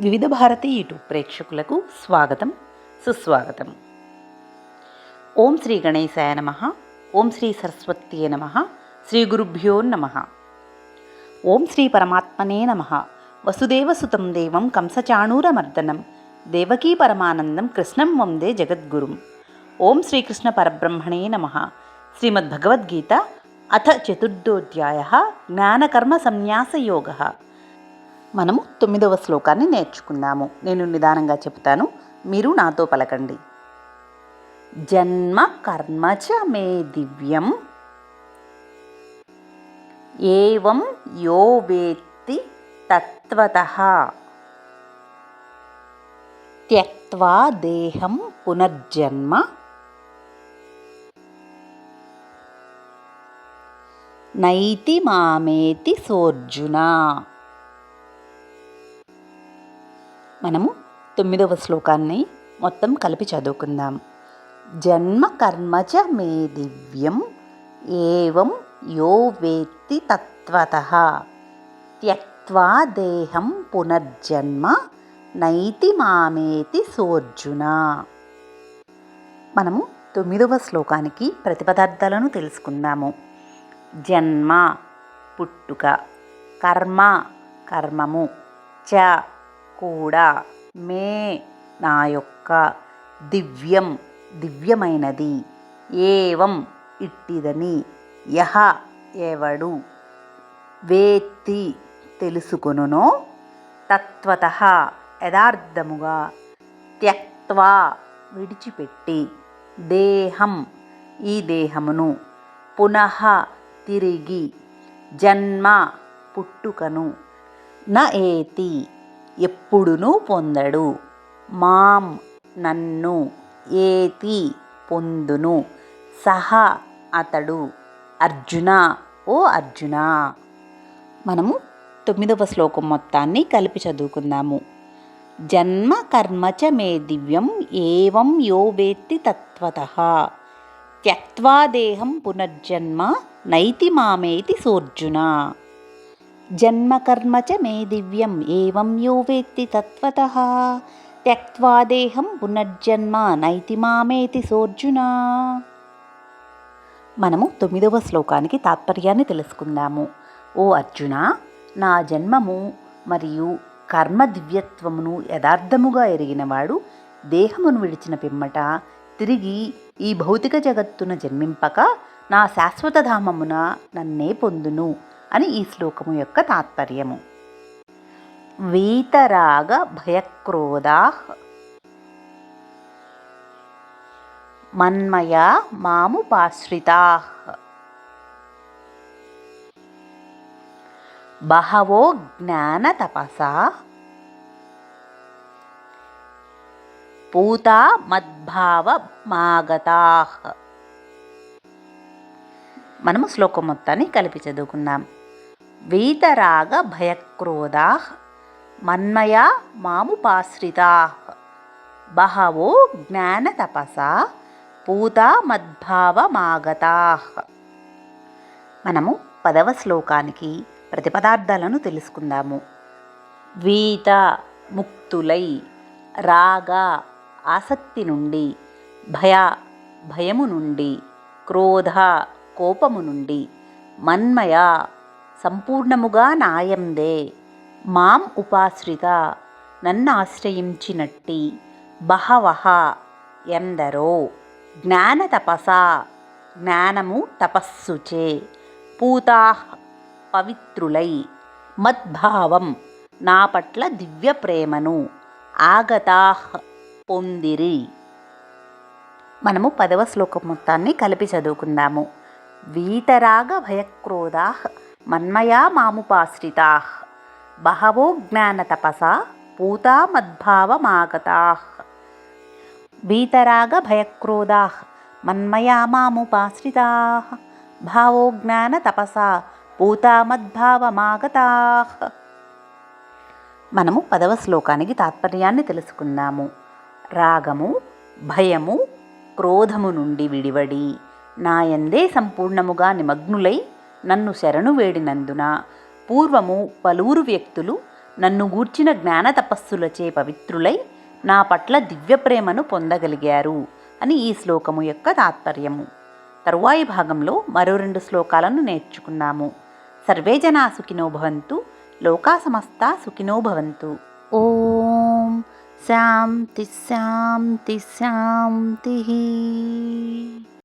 వివిధ భారతి యూట్యూబ్ ప్రేక్షకులకు స్వాగతం సుస్వాగతం. ఓం శ్రీ గణేశాయ నమ ఓం శ్రీ సరస్వత్యే నమ శ్రీ గురుభ్యో నమ. ఓం శ్రీ పరమాత్మనే నమ వసుదేవసుతం దేవం కంసచాణూరమర్దనం దేవకీ పరమానందం కృష్ణం వందే జగద్గురుం. ఓం శ్రీకృష్ణ పరబ్రహ్మణే నమ శ్రీమద్భగవద్గీత అథ చతుర్థోధ్యాయ జ్ఞానకర్మ సన్యాసయోగ. మనము తొమ్మిదవ శ్లోకాన్ని నేర్చుకుందాము. నేను నిదానంగా చెప్తాను. మీరు నాతో పలకండి. జన్మ కర్మ చ మే దివ్యం. ఏవం యో వేత్తి తత్వత. త్యక్వా దేహం పునర్జన్మ. నైతి మామేతి సోర్జున. మనము తొమ్మిదవ శ్లోకాన్ని మొత్తం కలిపి చదువుకుందాం. జన్మ కర్మచ మే దివ్యం ఏవం యో వేత్తి తత్వత. త్యక్వా దేహం పునర్జన్మ నైతి మామేతి సోర్జున. మనము తొమ్మిదవ శ్లోకానికి ప్రతిపదార్థాలను తెలుసుకుందాము. జన్మ పుట్టుక కర్మ కర్మము చ కూడా మే నా యొక్క దివ్యం దివ్యమైనది. ఏవం ఇట్టిదని యహ ఎవడు వేత్తి తెలుసుకొనునో తత్వత యథార్థముగా త్యక్వా విడిచిపెట్టి దేహం ఈ దేహమును పునః తిరిగి జన్మ పుట్టుకను న ఏతి ఎప్పుడునూ పొందడు. మాం నన్ను ఏతి పొందును. సహ అతడు అర్జున ఓ అర్జున. మనము తొమ్మిదవ శ్లోకం మొత్తాన్ని కలిపి చదువుకుందాము. జన్మ కర్మ చ మే దివ్యం ఏవం యో వేత్తి తత్వత. త్యక్వా దేహం పునర్జన్మ నైతి మామేతి సోర్జున. జన్మకర్మ చ మే దివ్యం ఏవం యో వేత్తి తత్వత త్యక్వా దేహం పునర్జన్మ నైతి మామేతి సోర్జున మనము తొమ్మిదవ శ్లోకానికి తాత్పర్యాన్ని తెలుసుకుందాము. ఓ అర్జున నా జన్మము మరియు కర్మ దివ్యత్వమును యథార్థముగా ఎరిగినవాడు దేహమును విడిచిన పిమ్మట తిరిగి ఈ భౌతిక జగత్తున జన్మింపక నా శాశ్వత ధామమున నన్నే పొందును. అని ఈ శ్లోకము యొక్క తాత్పర్యము. వీతరాగ భయక్రోధా. మన్మయా మాముపాశ్రితా బహవో జ్ఞానతపసా పూతా మద్భావ మాగతా. మనము శ్లోకం మొత్తాన్ని కలిపి చదువుకుందాం. వీతరాగ భయక్రోధా మన్మయా మాముపాశ్రితా. బహవో జ్ఞానతపసా పూతా మద్భావమాగతా మనము పదవ శ్లోకానికి ప్రతిపదార్థాలను తెలుసుకుందాము. వీత ముక్తులై రాగ ఆసక్తి నుండి భయ భయము నుండి క్రోధ కోపము నుండి మన్మయ సంపూర్ణముగా నాయందే. మాం ఉపాశ్రిత నన్ను ఆశ్రయించినట్టి బహవహ ఎందరో. జ్ఞాన తపస జ్ఞానము తపస్సుచే. పూతా పవిత్రులై మద్భావం నా పట్ల దివ్య ప్రేమను ఆగతా పొందిరి. మనము పదవ శ్లోకం మొత్తాన్ని కలిపి చదువుకుందాము. వీతరాగ భయక్రోధా మన్మయా మాముపాశ్రితా. బహవో జ్ఞానతపస పూతా మద్భావమాగతా. భీతరాగ భయక్రోధా మన్మయా మాముపాశ్రితా. భావో జ్ఞానతపసా పూతా మద్భావమాగతా. మనము పదవ శ్లోకానికి తాత్పర్యాన్ని తెలుసుకుందాము. రాగము భయము క్రోధము నుండి విడివడి నాయందే సంపూర్ణముగా నిమగ్నులై నన్ను శరణు వేడినందున పూర్వము పలువురు వ్యక్తులు నన్ను గూర్చిన జ్ఞాన తపస్సులచే పవిత్రులై నా పట్ల దివ్య ప్రేమను పొందగలిగారు అని ఈ శ్లోకము యొక్క తాత్పర్యము. తరువాయి భాగంలో మరో రెండు శ్లోకాలను నేర్చుకున్నాము. సర్వే జనా సుఖినో భవంతు లోకా సమస్త సుఖినో భవంతు. ఓం శాంతి శాంతి శాంతి.